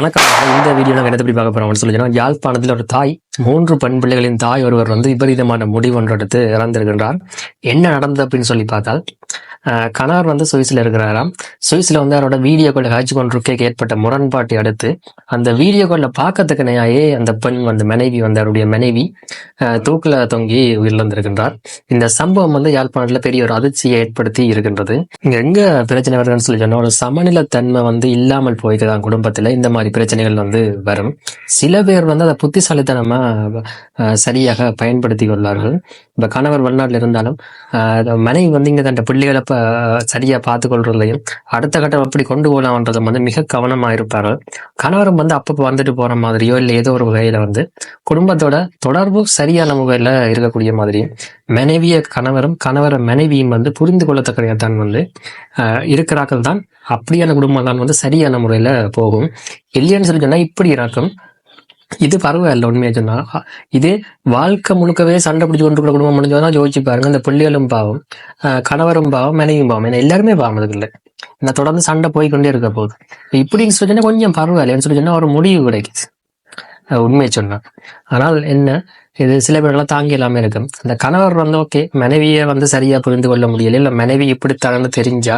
வணக்கம். இந்த வீடியோ நாங்கள் என்ன எப்படி பார்க்க போகிறோம் சொல்லி சொன்னா, யாழ்ப்பாணத்தில் ஒரு தாய் மூன்று பெண் பிள்ளைகளின் தாய் ஒருவர் வந்து விபரீதமான முடிவு ஒன்று எடுத்து இறந்திருக்கின்றார். என்ன நடந்தது அப்படின்னு சொல்லி பார்த்தால் கணவர் வந்து சுவிஸ்ல இருக்கிறாராம். சுவிஸில் வந்து அவரோட வீடியோ கால் காட்சி கொண்டிருக்கேக்கு ஏற்பட்ட முரண்பாட்டை அடுத்து அந்த வீடியோ காலில் பார்க்கறதுக்கு நேயே அந்த பெண் வந்து மனைவி வந்து அவருடைய மனைவி தூக்கில் தொங்கி உயிரிழந்திருக்கின்றார். இந்த சம்பவம் வந்து யாழ்ப்பாணத்துல பெரிய ஒரு அதிர்ச்சியை ஏற்படுத்தி இருக்கின்றது. இங்கே எங்க பிரச்சனை வருதுன்னு சொல்லி சொன்னா ஒரு சமநிலைத்தன்மை வந்து இல்லாமல் போய்க்குதான் குடும்பத்துல இந்த மாதிரி பிரச்சனைகள் வந்து வரும். சில பேர் வந்து அதை புத்திசாலித்தனமா சரியாக பயன்படுத்தி கொள்ளார்கள் இப்போ கணவர் வெளிநாட்டில் இருந்தாலும் மனைவி வந்து இங்க தன் பிள்ளைகள் ப- சரியா பார்த்து கொள்றதையும் அடுத்த கட்டம் எப்படி கொண்டு போகலாம்ன்றதும் வந்து மிக கவனமா இருப்பார்கள். கணவரும் வந்து அப்பப்போ வந்துட்டு போற மாதிரியோ இல்லை ஏதோ ஒரு வகையில வந்து குடும்பத்தோட தொடர்பு சரியான முறையில இருக்கக்கூடிய மாதிரியும் மனைவிய கணவரும் கணவர மனைவியும் வந்து புரிந்து கொள்ளத்தக்கதான் வந்து ஆஹ், இருக்கிறார்கள் தான். அப்படியான குடும்பம் தான் வந்து சரியான முறையில் போகும். இல்லையான்னு சொல்லி சொன்னால் இப்படி இருக்கும். இது பரவாயில்ல உண்மையா சொன்னா. இதே வாழ்க்கை முழுக்கவே சண்டை பிடிச்சு கொண்டு இருக்கிற குடும்பம் முடிஞ்சோன்னா யோசிச்சு பாருங்க இந்த பிள்ளைகளும் பாவம் ஆஹ், கணவரும் பாவம் மனைவியும் பாவம் ஏன்னா எல்லாருமே பாவம் அதுக்குள்ள நான் தொடர்ந்து சண்டை போய்க்கொண்டே இருக்க போகுது. இப்படின்னு சொல்லி சொன்னா கொஞ்சம் பரவாயில்லைன்னு சொல்லி சொன்னா ஒரு முடிவு கிடைக்குது. உண்மையை சொன்னா. ஆனால் என்ன இது சில பேரெல்லாம் தாங்கி இல்லாம இருக்கும். அந்த கணவர் வந்து ஓகே மனைவியை வந்து சரியா புரிந்து கொள்ள முடியல இல்ல மனைவி இப்படித்தானு தெரிஞ்சா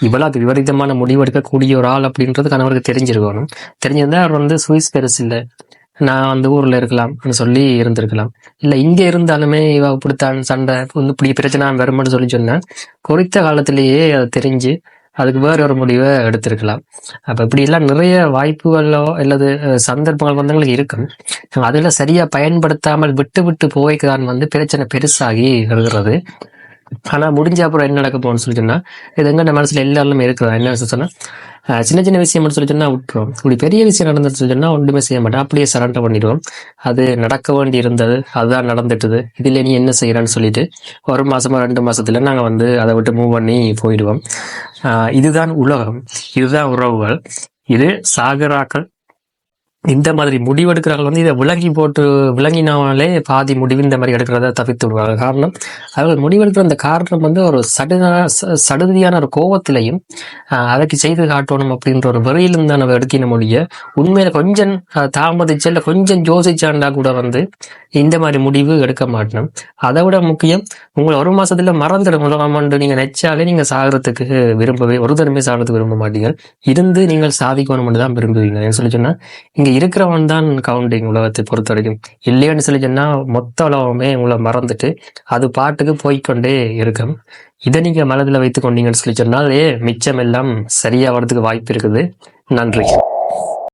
இவ்வளவு விபரீதமான முடிவு எடுக்கக்கூடிய ஒரு ஆள் அப்படின்றது கணவருக்கு தெரிஞ்சிருக்கணும். தெரிஞ்சிருந்தா அவர் வந்து சுவிஸ் பெருசு இல்லை. நான் அந்த ஊர்ல இருக்கலாம்னு சொல்லி இருந்திருக்கலாம். இல்ல இங்க இருந்தாலுமே இவ பிடித்தான் சண்டை வந்து இப்படி பிரச்சனை வரும்னு சொல்லி சொன்னேன் குறித்த காலத்திலேயே அது தெரிஞ்சு அதுக்கு வேற ஒரு முடிவை எடுத்திருக்கலாம். அப்ப இப்படி எல்லாம் நிறைய வாய்ப்புகளோ அல்லது சந்தர்ப்பங்கள் வந்தவங்களுக்கு இருக்கும். அதெல்லாம் சரியா பயன்படுத்தாமல் விட்டு விட்டு போய்க்குதான் வந்து பிரச்சனை பெருசாகி வருகிறது. ஆனால் முடிஞ்ச அப்புறம் என்ன நடக்க போகணும்னு சொல்லி சொன்னால் இது எங்கே நம்ம எல்லாருமே இருக்கிறதா என்ன சொன்னால் சின்ன சின்ன விஷயம் சொல்லி சொன்னால் விட்டுரும். இப்படி பெரிய விஷயம் நடந்துச்சு சொல்லி சொன்னால் ஒன்றுமே செய்ய மாட்டேன். அப்படியே சரண்டர் பண்ணிடுவோம். அது நடக்க வேண்டி இருந்தது அதுதான் நடந்துட்டுது. இதில் நீ என்ன செய்கிறான்னு சொல்லிட்டு ஒரு மாசமா ரெண்டு மாதத்துல நாங்கள் வந்து அதை விட்டு மூவ் பண்ணி போயிடுவோம். இதுதான் உலகம். இதுதான் உறவுகள். இது சாகராக்கள் இந்த மாதிரி முடிவெடுக்கிறவர்கள் வந்து இதை விளங்கி போட்டு விளங்கினாலே பாதி முடிவு இந்த மாதிரி எடுக்கிறத தவிர்த்து விடுவாங்க காரணம் அவர்கள் முடிவெடுக்கிற அந்த காரணம் வந்து ஒரு சடுனா ச- சடுதியான ஒரு கோபத்திலையும் அதற்கு செய்து காட்டணும் அப்படின்ற ஒரு வெறியிலும் தான் நம்ம எடுக்கின மொழிய உண்மையில கொஞ்சம் தாமதிச்சு இல்லை கொஞ்சம் யோசிச்சாண்டா கூட வந்து இந்த மாதிரி முடிவு எடுக்க மாட்டோம் அதை விட முக்கியம் உங்களை ஒரு மாசத்துல மறந்துடும். முதலாமண்டு நீங்க நினைச்சாலே நீங்க சாகிறதுக்கு விரும்பவே ஒரு தடவை சாகிறதுக்கு விரும்ப மாட்டீங்க இருந்து நீங்கள் சாதிக்கணும்னு தான் விரும்புவீங்க. என்ன சொல்லி சொன்னா இங்க இருக்கிறவன் தான் கவுண்டிங் உலகத்தை பொறுத்த வரைக்கும் இல்லையான்னு சொல்லி சொன்னா மொத்த உலகமே உங்களை மறந்துட்டு அது பாட்டுக்கு போய்க்கொண்டே இருக்கும். இதை நீங்க மனதில் வைத்துக் கொண்டீங்கன்னு சொல்லி சொன்னாலே மிச்சம் எல்லாம் சரியாகிறதுக்கு வாய்ப்பு இருக்குது. நன்றி.